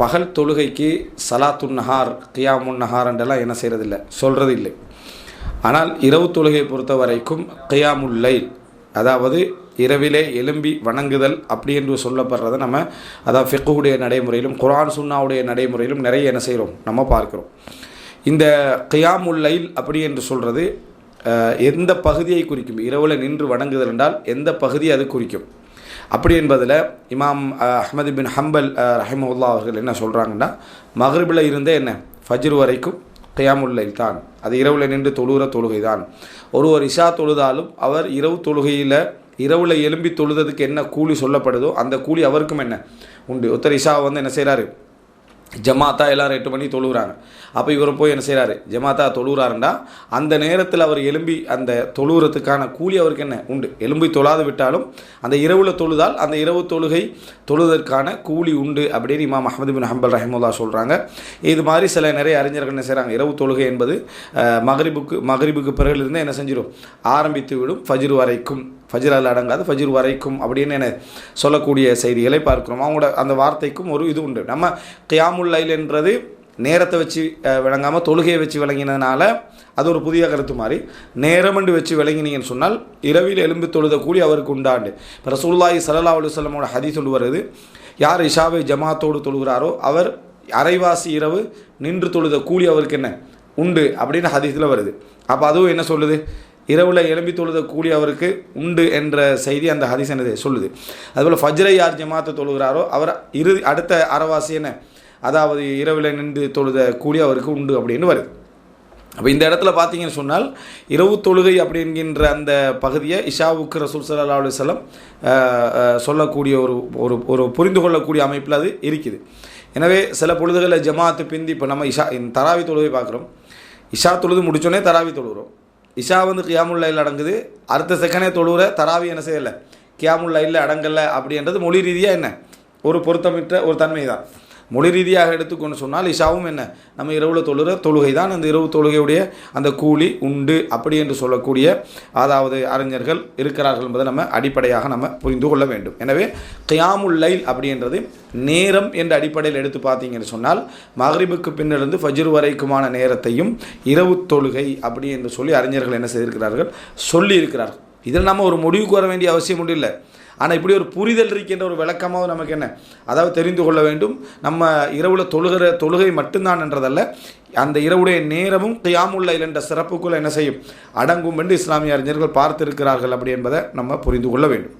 பகல் தொழுகைக்கு சலாத்துன் நஹார் கியாமுன் நஹார் என்றெல்லாம் என்ன செய்கிறதில்ல சொல்கிறது இல்லை ஆனால் இரவு தொழுகையை பொறுத்த வரைக்கும் கியாமுல் லைல் அதாவது இரவிலே எலும்பி வணங்குதல் அப்படி என்று சொல்லப்படுறத நம்ம அதாவது ஃபிக்குடைய நடைமுறையிலும் குரான் சுன்னாவுடைய நடைமுறையிலும் நிறைய என்ன செய்கிறோம் நம்ம பார்க்கிறோம். இந்த கியாமுல் லைல் அப்படி என்று சொல்கிறது எந்த பகுதியை குறிக்கும்? இரவில் நின்று வணங்குதல் என்றால் எந்த பகுதி அது குறிக்கும்? அப்படி என்பதில் இமாம் அஹமது அஹ்மது பின் ஹம்பல் ரஹிமுல்லா அவர்கள் என்ன சொல்கிறாங்கன்னா மகரிபில் இருந்தே என்ன? ஃபஜ்ரு வரைக்கும் கியாமுல்லைல் தான். அது இரவில் நின்று தொழுகிற தொழுகை தான் ஒருவர் இஷா தொழுதாலும் அவர் இரவு தொழுகையில் இரவில் எலும்பி தொழுததுக்கு என்ன கூலி சொல்லப்படுதோ அந்த கூலி அவருக்கும் என்ன? உண்டு. ஒருத்தர் இஷா வந்து என்ன செய்கிறாரு ஜமாத்தா எல்லாரும் எட்டு மணி தொழுகிறாங்க அப்போ இவர் போய் என்ன செய்கிறாரு ஜமாத்தா தொழுகிறாருண்டா அந்த நேரத்தில் அவர் எலும்பி அந்த தொழுகிறதுக்கான கூலி அவருக்கு என்ன? உண்டு. எலும்பி தொழாது விட்டாலும் அந்த இரவில் தொழுதால் அந்த இரவு தொழுகை தொழுவதற்கான கூலி உண்டு அப்படின்னு இமாம் அஹமது பின் ஹம்பல் ரஹமுல்லா சொல்கிறாங்க இது மாதிரி சில நிறைய அறிஞர்கள் என்ன செய்கிறாங்க இரவு தொழுகை என்பது மகரிபுக்கு மகரிபுக்கு பிறகுலேருந்து என்ன செஞ்சிடும் ஆரம்பித்து விடும் ஃபஜ்ரு வரைக்கும். ஃபஜிரால் அடங்காது ஃபஜிர் வரைக்கும் அப்படின்னு என்ன சொல்லக்கூடிய செய்திகளை பார்க்கிறோம். அவங்களோட அந்த வார்த்தைக்கும் ஒரு இது உண்டு. நம்ம கியாமுல் லைல் என்றது நேரத்தை வச்சு விளங்காமல் தொழுகையை வச்சு விளங்கினதுனால அது ஒரு புதிய கருத்து மாதிரி நேரமண்டு வச்சு விளங்கினீங்கன்னு சொன்னால் இரவில் எலும்பு தொழுத கூலி அவருக்கு உண்டாண்டு. இப்போ ரசூல்லாய் சல்லா அலுவலமோட ஹதி ஹதீஸ் சொல்லி வருது. யார் இஷாவை ஜமாத்தோடு தொழுகிறாரோ அவர் அரைவாசி இரவு நின்று தொழுத கூலி அவருக்கு என்ன? உண்டு அப்படின்னு ஹதீஸில் வருது. அப்போ அதுவும் என்ன சொல்லுது? இரவில் எலும்பி தொழுத கூலி அவருக்கு உண்டு என்ற செய்தி அந்த ஹதீஸ் என்னது? சொல்லுது. அதுபோல் ஃபஜ்ரை யார் ஜமாத்தை தொழுகிறாரோ அவர் இறுதி அடுத்த அறவாசி என்ன? அதாவது இரவில் நின்று தொழுத கூலி அவருக்கு உண்டு அப்படின்னு வருது. அப்போ இந்த இடத்துல பார்த்தீங்கன்னு சொன்னால் இரவு தொழுகை அப்படிங்கின்ற அந்த பகுதியை இஷாவுக்கு ரசூல் சல்லா அலுவலம் சொல்லக்கூடிய ஒரு ஒரு ஒரு புரிந்து கொள்ளக்கூடிய அமைப்பில் அது இருக்குது. எனவே சில பொழுதுகளில் ஜமாத்து பிந்தி இப்போ நம்ம இஷா இந்த தராவி தொழுகை பார்க்குறோம். இஷா தொழுது முடிச்சோடனே தராவி தொழுகிறோம். இஷா வந்து கியாமுல் லைல் அடங்குது. அடுத்த செகண்டே தொழுகிற தராவி என்ன செய்யலை? கியாமுல் லைலில் அடங்கலை அப்படின்றது மொழி ரீதியாக என்ன? ஒரு பொருத்தமிட்ட ஒரு தன்மை தான் மொழி ரீதியாக எடுத்துக்கொண்டு சொன்னால் இஷாவும் என்ன? நம்ம இரவில் தொழுகிற தொழுகை தான் அந்த இரவு தொழுகையுடைய அந்த கூலி உண்டு அப்படி என்று சொல்லக்கூடிய அதாவது அறிஞர்கள் இருக்கிறார்கள் என்பதை நம்ம அடிப்படையாக நம்ம புரிந்து கொள்ள வேண்டும். எனவே கியாமுல் லைல் அப்படின்றது நேரம் என்ற அடிப்படையில் எடுத்து பார்த்தீங்கன்னு சொன்னால் மகரிபுக்கு பின்னிருந்து ஃபஜ்ர் வரைக்குமான நேரத்தையும் இரவு தொழுகை அப்படி என்று சொல்லி அறிஞர்கள் என்ன செய்திருக்கிறார்கள்? சொல்லி இருக்கிறார்கள் இதில் நம்ம ஒரு முடிவுக்கு வர வேண்டிய அவசியம் ஒன்றும் இல்லை. ஆனால் இப்படி ஒரு புரிதல் இருக்கின்ற ஒரு விளக்கமாக நமக்கு என்ன? அதாவது தெரிந்து கொள்ள வேண்டும். நம்ம இரவில் தொழுகிற தொழுகை மட்டும்தான் என்றதல்ல. அந்த இரவுடைய நேரமும் கியாமுல்ல என்ற சிறப்புக்குள்ள என்ன செய்யும்? அடங்கும் என்று இஸ்லாமிய அறிஞர்கள் பார்த்திருக்கிறார்கள் அப்படி என்பதை நம்ம புரிந்து கொள்ள வேண்டும்.